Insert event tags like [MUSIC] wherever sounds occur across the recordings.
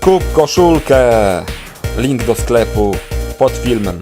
Kup koszulkę! Link do sklepu pod filmem.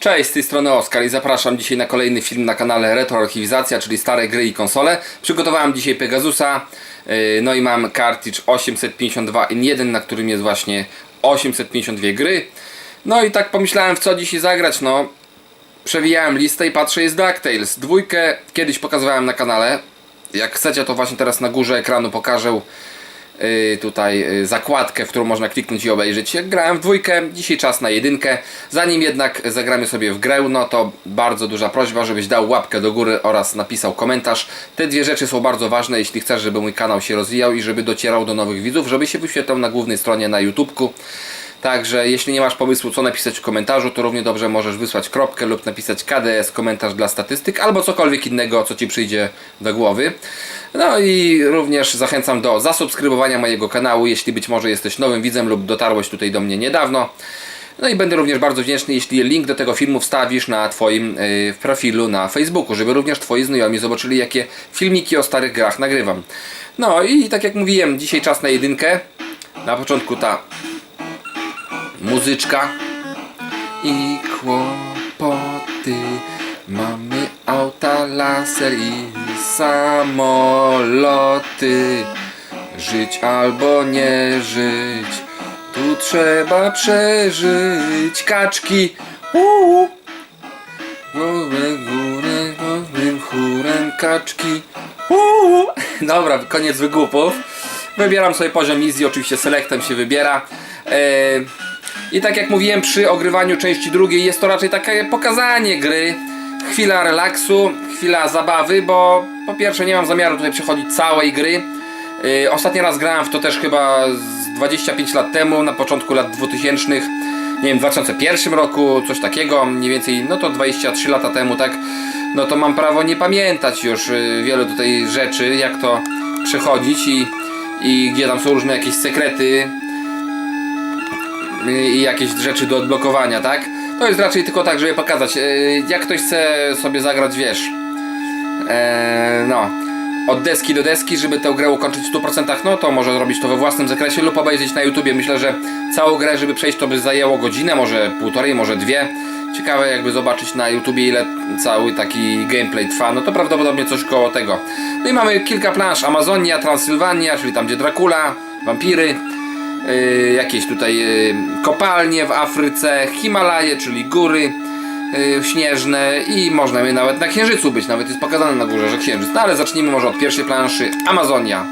Cześć, z tej strony Oskar i zapraszam dzisiaj na kolejny film na kanale Retro Archiwizacja, czyli stare gry i konsole. Przygotowałem dzisiaj Pegasusa, yy, no i mam cartridge 852 in 1, na którym jest właśnie 852 gry. No i tak pomyślałem w co dzisiaj zagrać, no przewijałem listę i patrzę jest DuckTales. Dwójkę kiedyś pokazywałem na kanale. Jak chcecie to właśnie teraz na górze ekranu pokażę y, tutaj y, zakładkę, w którą można kliknąć i obejrzeć. Grałem w dwójkę, dzisiaj czas na jedynkę. Zanim jednak zagramy sobie w grę, no to bardzo duża prośba, żebyś dał łapkę do góry oraz napisał komentarz. Te dwie rzeczy są bardzo ważne, jeśli chcesz, żeby mój kanał się rozwijał i żeby docierał do nowych widzów, żeby się wyświetlał na głównej stronie na YouTubku. Także jeśli nie masz pomysłu co napisać w komentarzu, to równie dobrze możesz wysłać kropkę lub napisać KDS komentarz dla statystyk albo cokolwiek innego, co Ci przyjdzie do głowy. No i również zachęcam do zasubskrybowania mojego kanału, jeśli być może jesteś nowym widzem lub dotarłeś tutaj do mnie niedawno. No i będę również bardzo wdzięczny, jeśli link do tego filmu wstawisz na Twoim y, profilu na Facebooku, żeby również Twoi znajomi zobaczyli, jakie filmiki o starych grach nagrywam. No i tak jak mówiłem, dzisiaj czas na jedynkę. Na początku ta muzyczka i kłopoty. Mamy auta, laser i samoloty. Żyć albo nie żyć, tu trzeba przeżyć. Kaczki, uuu. Górę, górę, głównym chórem kaczki. Uuu. [LAUGHS] Dobra, koniec wygłupów. Wybieram sobie poziom easy, oczywiście selectem się wybiera. Eee, I tak jak mówiłem przy ogrywaniu części drugiej, jest to raczej takie pokazanie gry. Chwila relaksu, chwila zabawy, bo po pierwsze nie mam zamiaru tutaj przechodzić całej gry. Yy, ostatni raz grałem w to też chyba z 25 lat temu, na początku lat 2000. Nie wiem, w 2001 roku, coś takiego, mniej więcej, no to 23 lata temu, tak. No to mam prawo nie pamiętać już yy, wielu tutaj rzeczy, jak to przechodzić i, i gdzie tam są różne jakieś sekrety, i jakieś rzeczy do odblokowania, tak? To jest raczej tylko tak, żeby pokazać. e, Jak ktoś chce sobie zagrać, wiesz, e, no, od deski do deski, żeby tę grę ukończyć w 100%, no to może zrobić to we własnym zakresie lub obejrzeć na YouTubie. Myślę, że całą grę, żeby przejść, to by zajęło godzinę, może półtorej, może dwie. Ciekawe jakby zobaczyć na YouTubie ile cały taki gameplay trwa, no to prawdopodobnie coś koło tego. No i mamy kilka plansz, Amazonia, Transylwania, czyli tam gdzie Dracula, wampiry, y, jakieś tutaj y, kopalnie w Afryce, Himalaje, czyli góry y, śnieżne i można by nawet na księżycu być, nawet jest pokazane na górze, że księżyc. No ale zacznijmy może od pierwszej planszy, Amazonia.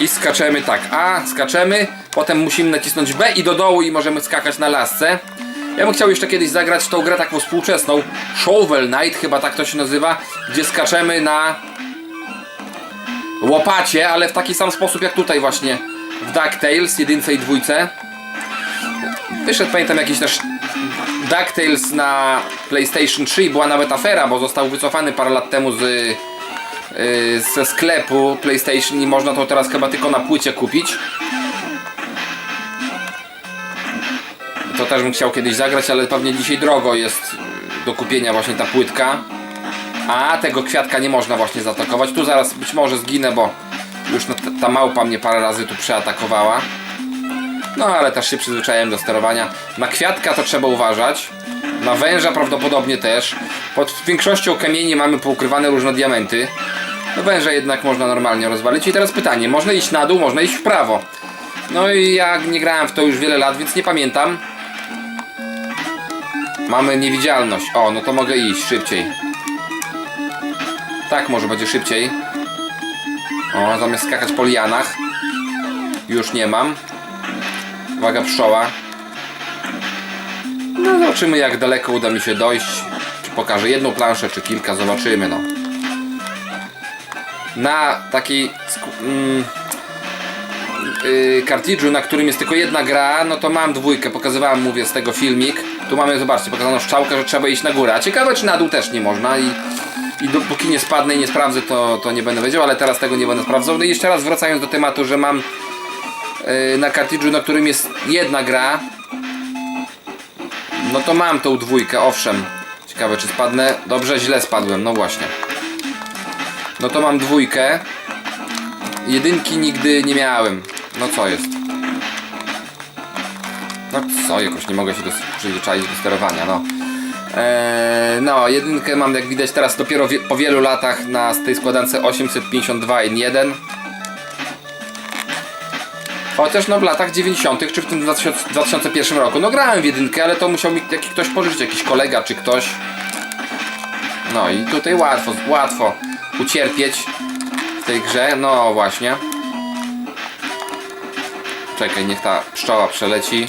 I skaczemy tak, A, skaczemy, potem musimy nacisnąć B i do dołu i możemy skakać na lasce. Ja bym chciał jeszcze kiedyś zagrać tą grę taką współczesną, Shovel Knight chyba tak to się nazywa, gdzie skaczemy na łopacie, ale w taki sam sposób jak tutaj właśnie w DuckTales, jedynce i dwójce. Wyszedł pamiętam jakiś też DuckTales na PlayStation 3 i była nawet afera, bo został wycofany parę lat temu z, yy, ze sklepu PlayStation i można to teraz chyba tylko na płycie kupić. To też bym chciał kiedyś zagrać, ale pewnie dzisiaj drogo jest do kupienia właśnie ta płytka. A tego kwiatka nie można właśnie zaatakować. Tu zaraz być może zginę, bo już no, ta- małpa mnie parę razy tu przeatakowała. No ale też się przyzwyczaiłem do sterowania. Na kwiatka to trzeba uważać. Na węża prawdopodobnie też. Pod większością kamieni mamy poukrywane różne diamenty. No węża jednak można normalnie rozwalić. I teraz pytanie, można iść na dół, można iść w prawo. No i ja nie grałem w to już wiele lat, więc nie pamiętam. Mamy niewidzialność. O, no to mogę iść szybciej. Tak może będzie szybciej. O, zamiast skakać po lianach. Już nie mam. Uwaga, pszczoła. No zobaczymy jak daleko uda mi się dojść. Czy pokażę jedną planszę, czy kilka, zobaczymy no. Na takiej mm, yy, na którym jest tylko jedna gra, no to mam dwójkę, pokazywałem, mówię, z tego filmik. Tu mamy, zobaczcie, pokazaną szczałkę, że trzeba iść na górę. A ciekawe, czy na dół też nie można i, i dopóki nie spadnę i nie sprawdzę, to, to nie będę wiedział, ale teraz tego nie będę sprawdzał. No i jeszcze raz wracając do tematu, że mam yy, na kartridżu, na którym jest jedna gra, no to mam tą dwójkę, owszem. Ciekawe, czy spadnę. Dobrze, źle spadłem, no właśnie. No to mam dwójkę. Jedynki nigdy nie miałem. No co jest? No co, jakoś nie mogę się przyzwyczaić do sterowania, no. Eee, no, jedynkę mam jak widać teraz dopiero po wielu latach na tej składance 852 N1. Chociaż no w latach 90. czy w tym 2000 2001 roku, no grałem w jedynkę, ale to musiał mi jakiś ktoś pożyczyć, jakiś kolega czy ktoś. No i tutaj łatwo, łatwo ucierpieć w tej grze, no właśnie. Czekaj, niech ta pszczoła przeleci.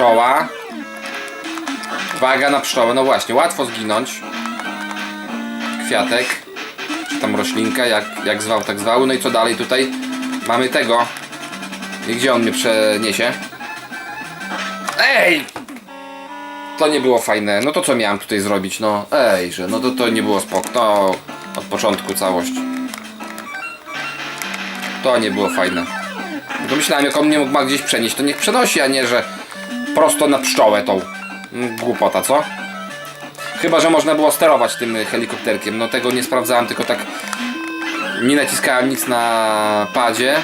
Pszczoła. Uwaga na pszczołę, no właśnie, łatwo zginąć. Kwiatek. Czy tam roślinka, jak, jak zwał, tak zwał. No i co dalej tutaj? Mamy tego. I gdzie on mnie przeniesie? Ej! To nie było fajne. No to co miałem tutaj zrobić? No ej, że no to to nie było spok. To od początku całość. To nie było fajne. To myślałem, jak on mnie ma gdzieś przenieść, to niech przenosi, a nie, że prosto na pszczołę tą. Mm, Głupota, co? Chyba, że można było sterować tym helikopterkiem. No tego nie sprawdzałem, tylko tak nie naciskałem nic na padzie.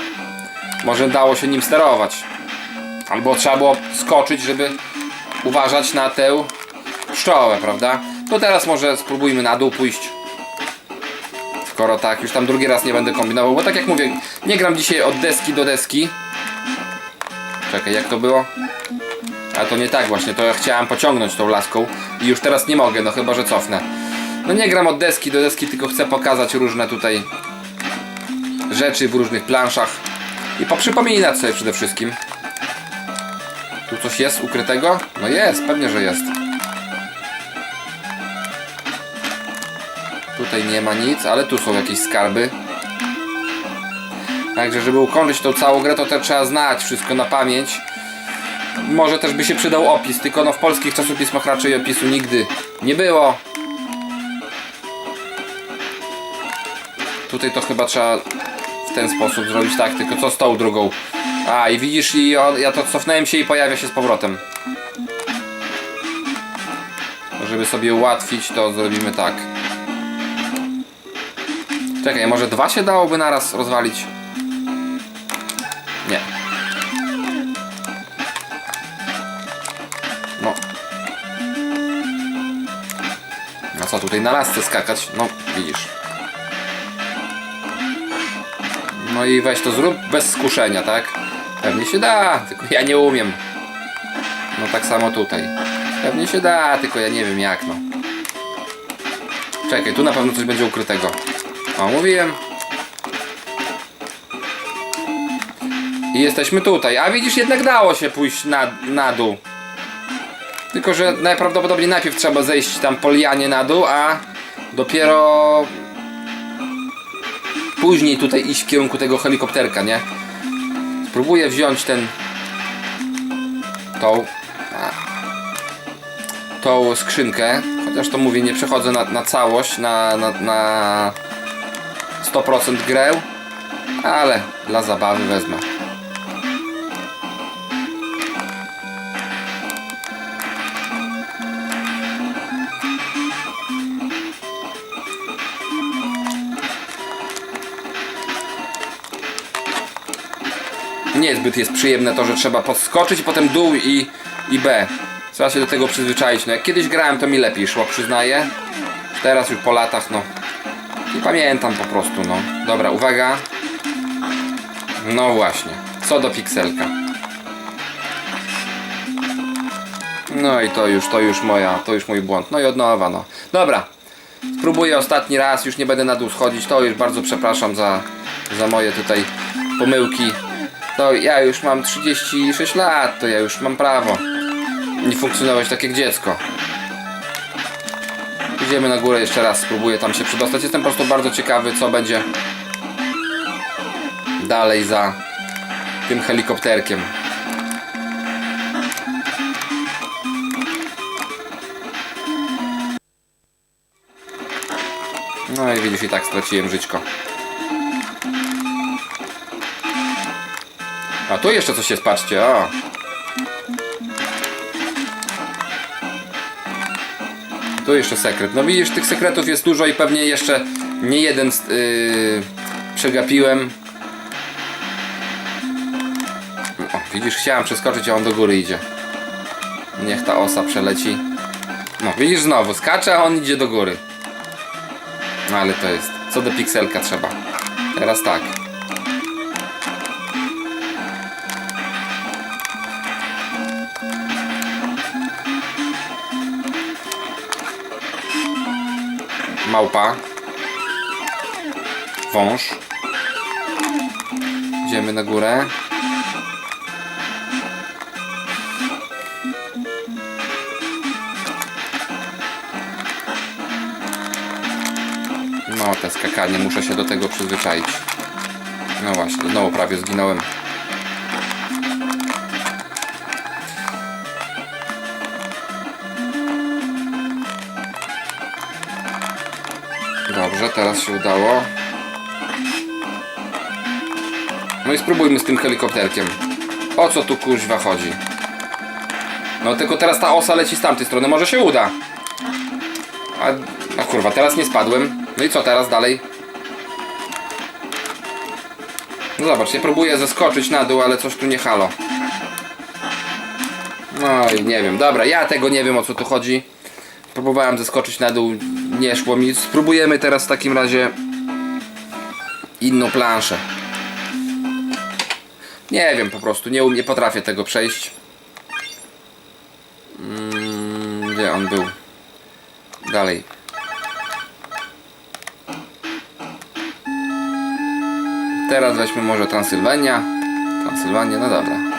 Może dało się nim sterować. Albo trzeba było skoczyć, żeby uważać na tę pszczołę, prawda? To teraz może spróbujmy na dół pójść. Skoro tak, już tam drugi raz nie będę kombinował, bo tak jak mówię, nie gram dzisiaj od deski do deski. Czekaj, jak to było? A to nie tak właśnie, to ja chciałem pociągnąć tą laską i już teraz nie mogę, no chyba, że cofnę. No nie gram od deski do deski, tylko chcę pokazać różne tutaj rzeczy w różnych planszach i poprzypominać sobie przede wszystkim. Tu coś jest ukrytego? No jest, pewnie, że jest. Tutaj nie ma nic, ale tu są jakieś skarby. Także, żeby ukończyć tą całą grę, to też trzeba znać wszystko na pamięć. Może też by się przydał opis, tylko no w polskich czasopismach raczej opisu nigdy nie było. Tutaj to chyba trzeba w ten sposób zrobić tak, tylko co z tą drugą? A i widzisz, i ja to cofnąłem się i pojawia się z powrotem. Żeby sobie ułatwić, to zrobimy tak. Czekaj, może dwa się dałoby naraz rozwalić? Tutaj na lasce skakać? No, widzisz. No i weź to zrób bez skuszenia, tak? Pewnie się da, tylko ja nie umiem. No tak samo tutaj. Pewnie się da, tylko ja nie wiem jak no. Czekaj, tu na pewno coś będzie ukrytego. O, mówiłem. I jesteśmy tutaj. A widzisz, jednak dało się pójść na, na dół. Tylko, że najprawdopodobniej najpierw trzeba zejść tam po lianie na dół, a dopiero później tutaj iść w kierunku tego helikopterka, nie? Spróbuję wziąć ten tą tą skrzynkę, chociaż to mówię, nie przechodzę na, na całość, na, na, na 100% grę, ale dla zabawy wezmę. Niezbyt jest przyjemne to, że trzeba podskoczyć, potem dół i, i B. Trzeba się do tego przyzwyczaić. No jak kiedyś grałem, to mi lepiej szło, przyznaję. Teraz już po latach, no. Nie pamiętam po prostu, no. Dobra, uwaga. No właśnie. Co do pikselka. No i to już, to już moja, to już mój błąd. No i od nowa, no. Dobra. Spróbuję ostatni raz, już nie będę na dół schodzić. To już bardzo przepraszam za, za moje tutaj pomyłki. To ja już mam 36 lat, to ja już mam prawo nie funkcjonować tak jak dziecko. Idziemy na górę jeszcze raz, spróbuję tam się przedostać. Jestem po prostu bardzo ciekawy, co będzie dalej za tym helikopterkiem. No i widzisz, i tak straciłem żyćko. A tu jeszcze coś jest, patrzcie, o. Tu jeszcze sekret. No widzisz, tych sekretów jest dużo i pewnie jeszcze nie jeden yy, przegapiłem. O, widzisz, chciałem przeskoczyć, a on do góry idzie. Niech ta osa przeleci. No, widzisz znowu, skacze, a on idzie do góry. No ale to jest. Co do pikselka trzeba. Teraz tak. Małpa. Wąż. Idziemy na górę. No, te skakanie, muszę się do tego przyzwyczaić. No właśnie, znowu prawie zginąłem. Dobrze, teraz się udało. No i spróbujmy z tym helikopterkiem. O co tu kuźwa chodzi? No tylko teraz ta osa leci z tamtej strony, może się uda. A, a kurwa, teraz nie spadłem. No i co teraz dalej? No zobacz, ja próbuję zeskoczyć na dół, ale coś tu nie halo. No i nie wiem, dobra, ja tego nie wiem o co tu chodzi. Próbowałem zeskoczyć na dół, nie szło mi. Spróbujemy teraz w takim razie inną planszę. Nie wiem po prostu, nie, nie potrafię tego przejść. Mm, gdzie on był? Dalej. Teraz weźmy może Transylwania. Transylwania, no dobra.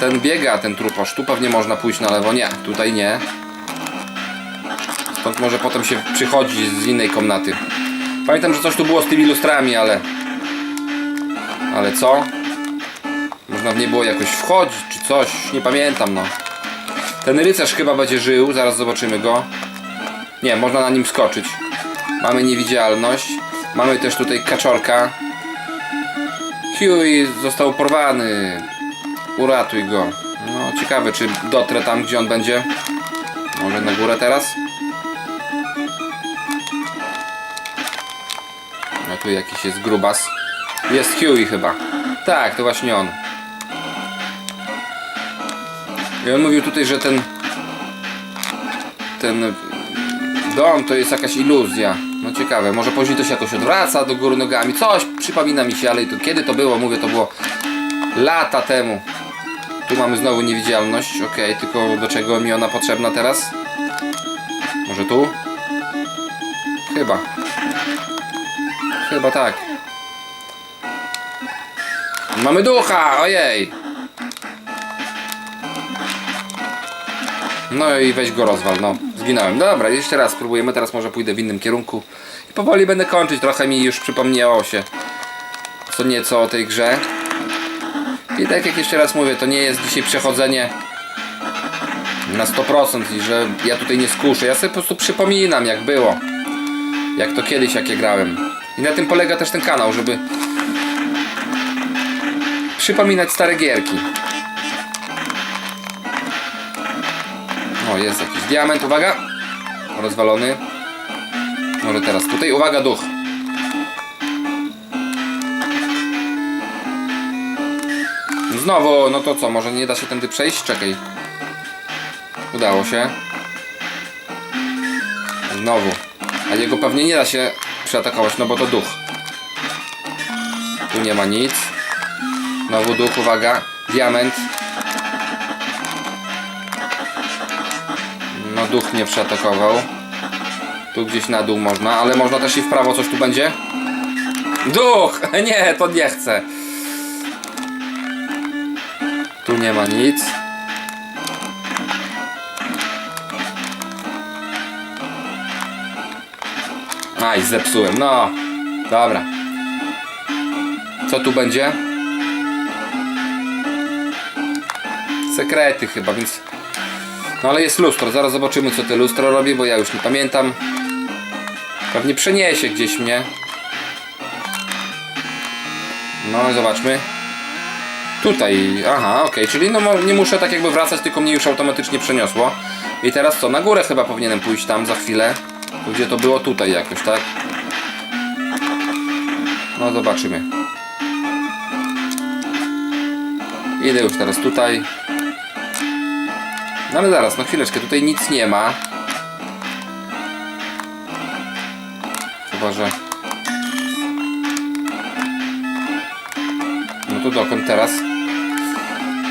Ten biega, ten truposz. Tu pewnie można pójść na lewo. Nie, tutaj nie. Stąd może potem się przychodzi z innej komnaty. Pamiętam, że coś tu było z tymi lustrami, ale... Ale co? Można w nie było jakoś wchodzić, czy coś. Nie pamiętam, no. Ten rycerz chyba będzie żył, zaraz zobaczymy go. Nie, można na nim skoczyć. Mamy niewidzialność. Mamy też tutaj kaczorka. Huey został porwany. Uratuj go. No, ciekawe, czy dotrę tam, gdzie on będzie. Może na górę teraz? No tu jakiś jest grubas. Jest Huey chyba. Tak, to właśnie on. I on mówił tutaj, że ten ten dom to jest jakaś iluzja. No ciekawe, może później to się jakoś odwraca do góry nogami. Coś przypomina mi się, ale to, kiedy to było? Mówię, to było lata temu. Tu mamy znowu niewidzialność. Ok, tylko do czego mi ona potrzebna teraz? Może tu? Chyba. Chyba tak. Mamy ducha! Ojej! No i weź go rozwal, no. Zginąłem. Dobra, jeszcze raz spróbujemy, teraz może pójdę w innym kierunku. I powoli będę kończyć, trochę mi już przypomniało się co nieco o tej grze. I tak jak jeszcze raz mówię, to nie jest dzisiaj przechodzenie na 100% i że ja tutaj nie skuszę. Ja sobie po prostu przypominam jak było. Jak to kiedyś, jak ja grałem. I na tym polega też ten kanał, żeby przypominać stare gierki. O, jest jakiś diament, uwaga. Rozwalony. Może teraz tutaj, uwaga, duch. Znowu, no to co, może nie da się tędy przejść? Czekaj. Udało się. Znowu. A jego pewnie nie da się przeatakować, no bo to duch. Tu nie ma nic. Znowu duch, uwaga. Diament. No duch nie przeatakował. Tu gdzieś na dół można, ale można też i w prawo coś tu będzie. Duch! [LAUGHS] Nie, to nie chcę. Nie ma nic. Aj, zepsułem. No, dobra. Co tu będzie? Sekrety chyba, więc... No ale jest lustro, zaraz zobaczymy co te lustro robi, bo ja już nie pamiętam. Pewnie przeniesie gdzieś mnie. No, zobaczmy. Tutaj, aha, okej, czyli no nie muszę tak jakby wracać, tylko mnie już automatycznie przeniosło. I teraz co, na górę chyba powinienem pójść tam za chwilę. Gdzie to było tutaj jakoś, tak? No zobaczymy. Idę już teraz tutaj. No ale zaraz, no chwileczkę, tutaj nic nie ma. Chyba, że... No to dokąd teraz?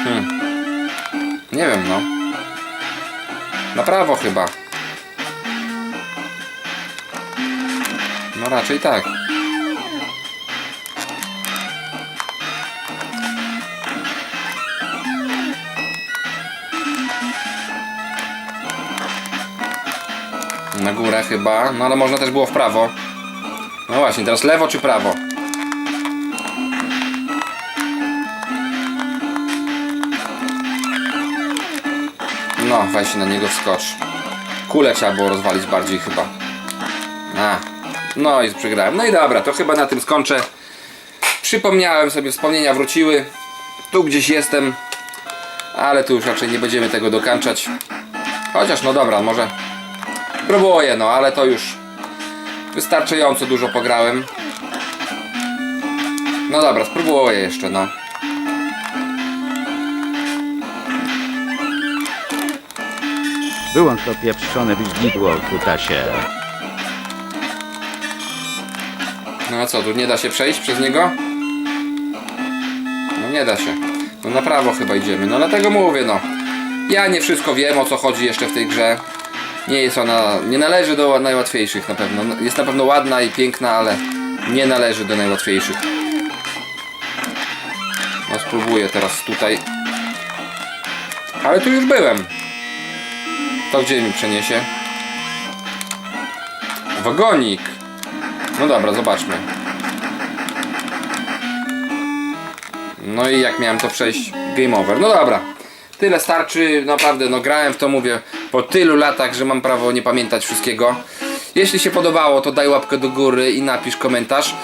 Hmm. Nie wiem, no. Na prawo chyba. No raczej tak. Na górę chyba, no ale można też było w prawo. No właśnie, teraz lewo czy prawo? No, weź na niego wskocz. Kulę trzeba było rozwalić bardziej chyba. A, no i przegrałem. No i dobra, to chyba na tym skończę. Przypomniałem sobie, wspomnienia wróciły. Tu gdzieś jestem, ale tu już raczej nie będziemy tego dokańczać. Chociaż, no dobra, może próbuję, no ale to już wystarczająco dużo pograłem. No dobra, spróbuję jeszcze, no. Wyłącz to pieprzone wiźdidło, kutasie. No a co, tu nie da się przejść przez niego? No nie da się. No na prawo chyba idziemy. No dlatego mówię, no. Ja nie wszystko wiem o co chodzi jeszcze w tej grze. Nie jest ona, nie należy do najłatwiejszych na pewno. No, Jest na pewno ładna i piękna, ale nie należy do najłatwiejszych. No spróbuję teraz tutaj. Ale tu już byłem. To gdzie mi przeniesie? Wagonik. No dobra, zobaczmy. No i jak miałem to przejść? Game over. No dobra. Tyle starczy, naprawdę, no grałem w to, mówię, po tylu latach, że mam prawo nie pamiętać wszystkiego. Jeśli się podobało, to daj łapkę do góry i napisz komentarz.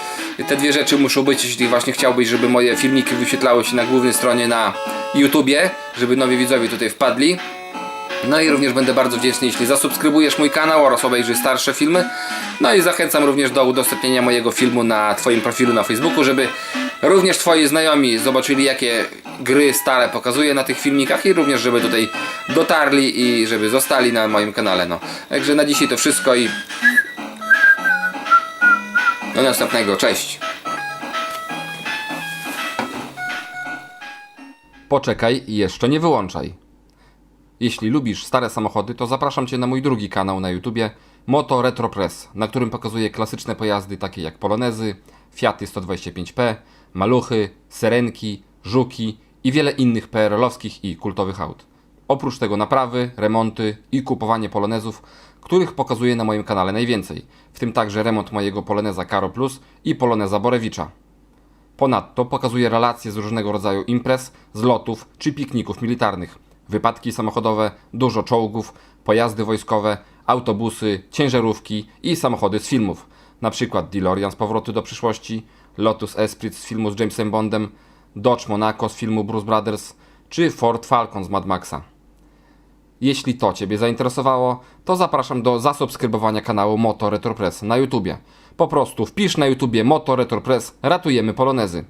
Te dwie rzeczy muszą być, jeśli właśnie chciałbyś, żeby moje filmiki wyświetlały się na głównej stronie na YouTubie, żeby nowi widzowie tutaj wpadli. No i również będę bardzo wdzięczny, jeśli zasubskrybujesz mój kanał oraz obejrzysz starsze filmy. No i zachęcam również do udostępnienia mojego filmu na Twoim profilu na Facebooku, żeby również Twoi znajomi zobaczyli, jakie gry stare pokazuję na tych filmikach i również, żeby tutaj dotarli i żeby zostali na moim kanale. No. Także na dzisiaj to wszystko i do następnego. Cześć! Poczekaj i jeszcze nie wyłączaj. Jeśli lubisz stare samochody, to zapraszam Cię na mój drugi kanał na YouTubie Moto Retro Press, na którym pokazuję klasyczne pojazdy takie jak Polonezy, Fiaty 125P, Maluchy, Serenki, Żuki i wiele innych PRL-owskich i kultowych aut. Oprócz tego naprawy, remonty i kupowanie Polonezów, których pokazuję na moim kanale najwięcej, w tym także remont mojego Poloneza Caro Plus i Poloneza Borewicza. Ponadto pokazuje relacje z różnego rodzaju imprez, zlotów czy pikników militarnych, wypadki samochodowe, dużo czołgów, pojazdy wojskowe, autobusy, ciężarówki i samochody z filmów, na przykład DeLorean z Powrotu do przyszłości, Lotus Esprit z filmu z Jamesem Bondem, Dodge Monaco z filmu Bruce Brothers czy Ford Falcon z Mad Maxa. Jeśli to Ciebie zainteresowało, to zapraszam do zasubskrybowania kanału Moto Retro Press na YouTubie. Po prostu wpisz na YouTubie Moto Retro Press Ratujemy Polonezy.